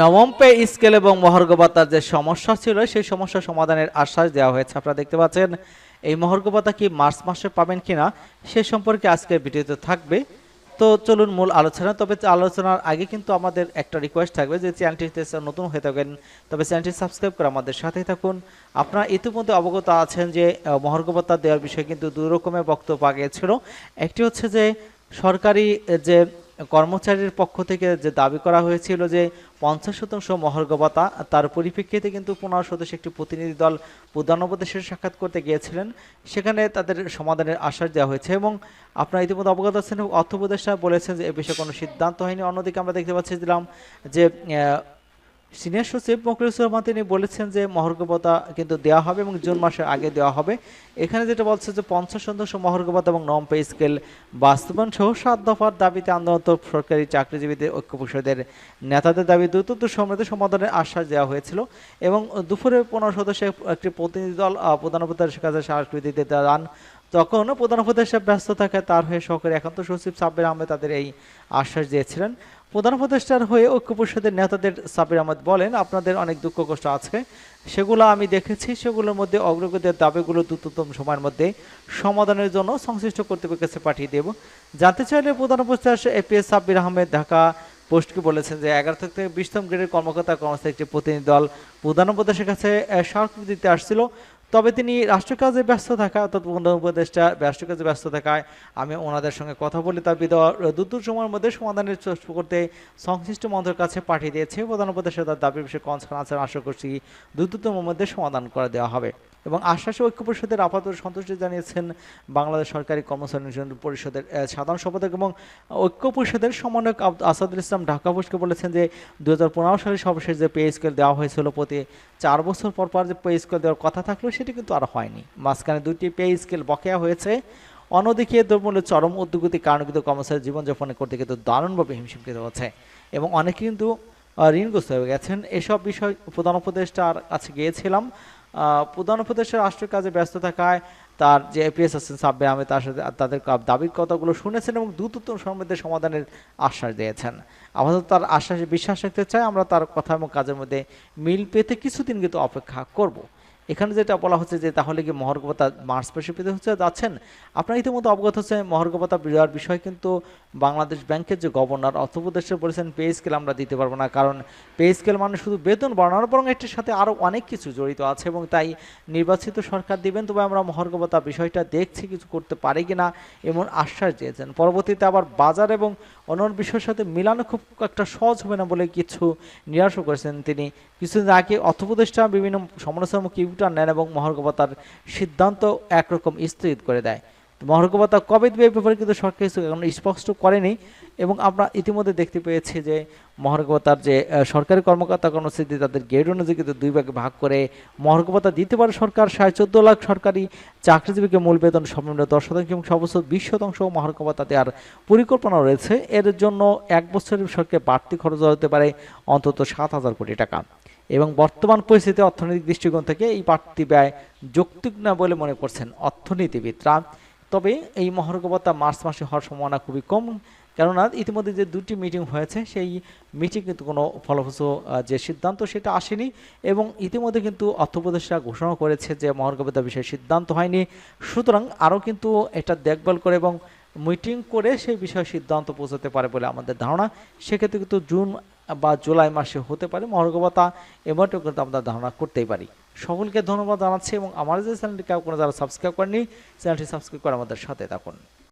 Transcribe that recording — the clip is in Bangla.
নবম পে স্কেল এবং মহার্ঘ ভাতার যে সমস্যা ছিল সেই সমস্যা সমাধানের আশ্বাস দেওয়া হয়েছে। আপনারা দেখতে পাচ্ছেন এই মহার্ঘ ভাতা কি মার্চ মাসে পাবেন কিনা সে সম্পর্কে আজকের ভিডিওতে থাকবে। তো চলুন মূল আলোচনা তবে আলোচনার আগে কিন্তু আমাদের একটা রিকোয়েস্ট থাকবে যে চ্যানেলটিতে নতুন হয়ে থাকেন তবে চ্যানেলটি সাবস্ক্রাইব করে আমাদের সাথেই থাকুন। আপনারা ইতিমধ্যে অবগত আছেন যে আহ, ভাতা দেওয়ার বিষয়ে কিন্তু দুই রকমের বক্তব্য পাওয়া গিয়েছিল একটি হচ্ছে যে সরকারি যে কর্মচারীর পক্ষ থেকে যে দাবি করা হয়েছিল যে পঞ্চাশ শতাংশ মহার্ঘ ভাতা তার পরিপ্রেক্ষিতে কিন্তু পনেরো সদস্য একটি প্রতিনিধি দল প্রধান উপদেশের সাক্ষাৎ করতে গিয়েছিলেন। সেখানে তাদের সমাধানের আশ্বাস দেওয়া হয়েছে এবং আপনারা ইতিমধ্যে অবগত আছেন, অর্থ উপদেষ্টা বলেছেন যে এ বিষয়ে কোনো সিদ্ধান্ত হয়নি। অন্যদিকে আমরা দেখতে পাচ্ছিলাম যে সিনিয়র সচিব মকরুসুর রহমান তিনি বলেছেন যে মহর্গবতা কিন্তু দেওয়া হবে এবং জুন মাসের আগে দেওয়া হবে। এখানে যেটা বলছে যে পঞ্চাশ শতাংশ মহর্গবতা এবং নম পে স্কেল বাস্তবায়ন সহ সাত দফার দাবিতে আন্দোলনত সরকারি চাকরিজীবীদের ঐক্য পরিষদের নেতাদের দাবি দ্রুত সমৃদ্ধ সমাধানের আশ্বাস দেওয়া হয়েছিল এবং দুপুরে পনেরো সদস্যের একটি প্রতিনিধি দল আহ, প্রধান কাছে স্বীকৃতি দিতে যান তখন প্রধান উপদেশে ব্যস্ত থাকে তার হয়ে সহকারী একান্ত সচিব সাব্বির আহমেদ তাদের এই আশ্বাস দিয়েছিলেন। প্রধান উপদেষ্টার হয়ে ঐক্য পরিষদের নেতাদের সাবির আহমেদ বলেন আপনাদের অনেক দুঃখ কষ্ট আছে। সেগুলো আমি দেখেছি। সেগুলোর মধ্যে অগ্রগতির দাবিগুলো দ্রুততম সময়ের মধ্যে সমাধানের জন্য সংশ্লিষ্ট কর্তৃপক্ষের পাঠিয়ে দেব। জানতে চাইলে প্রধান উপদেষ্টা এপিএস সাব্বির আহমেদ ঢাকা পোস্টকে বলেছেন যে এগারো থেকে বিশতম গ্রেডের কর্মকর্তা কর্মচারী একটি প্রতিনিধি দল প্রধান উপদেশের কাছে আহ, স্মারকলিপি দিতে আসছিল। তবে তিনি রাষ্ট্রকাজে ব্যস্ত থাকা, অর্থাৎ প্রধান উপদেষ্টা রাষ্ট্র কাজে ব্যস্ত থাকায় আমি ওনাদের সঙ্গে কথা বলি, তার বিধবা দ্রুত সময়ের মধ্যে সমাধানের চেষ্টা করতে সংশ্লিষ্ট মন্ত্রের কাছে পাঠিয়ে দিয়েছে। প্রধান উপদেষ্টা তার দাবির বিষয়ে কনসার্ন আছেন, আশা করছি দ্রুততম মধ্যে সমাধান করে দেওয়া হবে। এবং আশ্বাসে ঐক্য পরিষদের আপাতত সন্তুষ্টি জানিয়েছেন বাংলাদেশ সরকারি কর্মচারী পরিষদের সাধারণ সম্পাদক এবং ঐক্য পরিষদের সমন্বয়ক আসাদুল ইসলাম ঢাকা পোস্টকে বলেছেন যে দু হাজার পনেরো সালে সর্বশেষ যে পে স্কেল দেওয়া হয়েছিল প্রতি চার বছর পর পর যে পে স্কেল দেওয়ার কথা থাকল, সেটি কিন্তু আর হয়নি। মাঝখানে দুটি পে স্কেল বকেয়া হয়েছে। অন্যদিকে দ্রব্যমূল্যের চরম উদ্যোগতি কারণে কিন্তু কর্মচারী জীবনযাপন করতে কিন্তু দারুণভাবে হিমশিমকিত হচ্ছে এবং অনেকে কিন্তু ঋণগ্রস্ত হয়ে গেছেন। এসব বিষয় প্রধান উপদেষ্টার কাছে গিয়েছিলাম। প্রধান উপদেশের রাষ্ট্রের কাজে ব্যস্ত থাকায় তার যে এপিএস আছেন সাব্বে আহমেদ, তার সাথে তাদের দাবি দাবির কথাগুলো শুনেছেন এবং দ্রুততম সম্বন্ধে সমাধানের আশ্বাস দিয়েছেন। আপাতত তার আশ্বাসে বিশ্বাস রাখতে চাই, আমরা তার কথা এবং কাজের মধ্যে মিল পেতে কিছুদিন কিন্তু অপেক্ষা করব। এখানে যেটা বলা হচ্ছে যে তাহলে কি মহর্গবতা মার্চ মাসে পেতে হচ্ছে, যাচ্ছেন? আপনারা ইতিমধ্যে অবগত হচ্ছে মহর্গবতা দেওয়ার বিষয়, কিন্তু বাংলাদেশ ব্যাংকের যে গভর্নর অর্থপ্রদেশে বলেছেন পে স্কেল আমরা দিতে পারব না, কারণ পে স্কেল মানে শুধু বেতন বাড়ানোর বরং এটির সাথে আরও অনেক কিছু জড়িত আছে এবং তাই নির্বাচিত সরকার দিবেন, তবে আমরা মহর্গবতা বিষয়টা দেখছি কিছু করতে পারি কিনা এমন আশ্বাস দিয়েছেন। পরবর্তীতে আবার বাজার এবং অন্যান্য বিষয়ের সাথে মিলানো খুব একটা সহজ হবে না বলে কিছু নিরাশও করেছেন তিনি। কিছুদিন আগে অর্থপ্রদেশটা বিভিন্ন সমালোচনার মুখে নেন এবং মহর্গবতার সিদ্ধান্ত একরকম স্থগিত করে দেয়। মহর্গবতা কবে দেবে এই ব্যাপারে কিন্তু সরকার কিছু এখন স্পষ্ট করেনি এবং আমরা ইতিমধ্যে দেখতে পেয়েছি যে মহর্গবতার যে সরকারি কর্মকর্তা কর্মসূচি তাদের গ্রেড অনুযায়ী কিন্তু দুই ভাগে ভাগ করে মহর্গবতা দিতে পারে সরকার সাড়ে চোদ্দ লাখ সরকারি চাকরিজীবীকে মূল বেতন সর্বনিম্ন দশ শতাংশ এবং সর্বোচ্চ বিশ শতাংশ মহর্গবতা দেওয়ার পরিকল্পনা রয়েছে। এর জন্য এক বছরের সরকার বাড়তি খরচ হতে পারে অন্তত সাত হাজার কোটি টাকা। এবং বর্তমান পরিস্থিতি অর্থনৈতিক দৃষ্টিকোণ থেকে এই বাড়তি ব্যয় যৌক্তিক না বলে মনে করছেন অর্থনীতিবিদরা। তবে এই মহর্গবতা মার্চ মাসে হওয়ার সম্ভাবনা খুবই কম, কেননা ইতিমধ্যে যে দুটি মিটিং হয়েছে, সেই মিটিং কিন্তু কোনো ফলপ্রসূ যে সিদ্ধান্ত সেটা আসেনি এবং ইতিমধ্যে কিন্তু অর্থ উপদেষ্টা ঘোষণা করেছে যে মহর্গবতা বিষয়ে সিদ্ধান্ত হয়নি। সুতরাং আরও কিন্তু এটা দেখভাল করে এবং মিটিং করে সেই বিষয়ে সিদ্ধান্ত পৌঁছাতে পারে বলে আমাদের ধারণা। সেক্ষেত্রে কিন্তু জুন বা জুলাই মাসে হতে পারে মহর্গবতা এমনটাও কিন্তু আমরা ধারণা করতেই পারি। সকলকে ধন্যবাদ জানাচ্ছি এবং আমার যে চ্যানেলটি কেউ কোনো যারা সাবস্ক্রাইব করেনি চ্যানেলটি সাবস্ক্রাইব করে আমাদের সাথে থাকুন।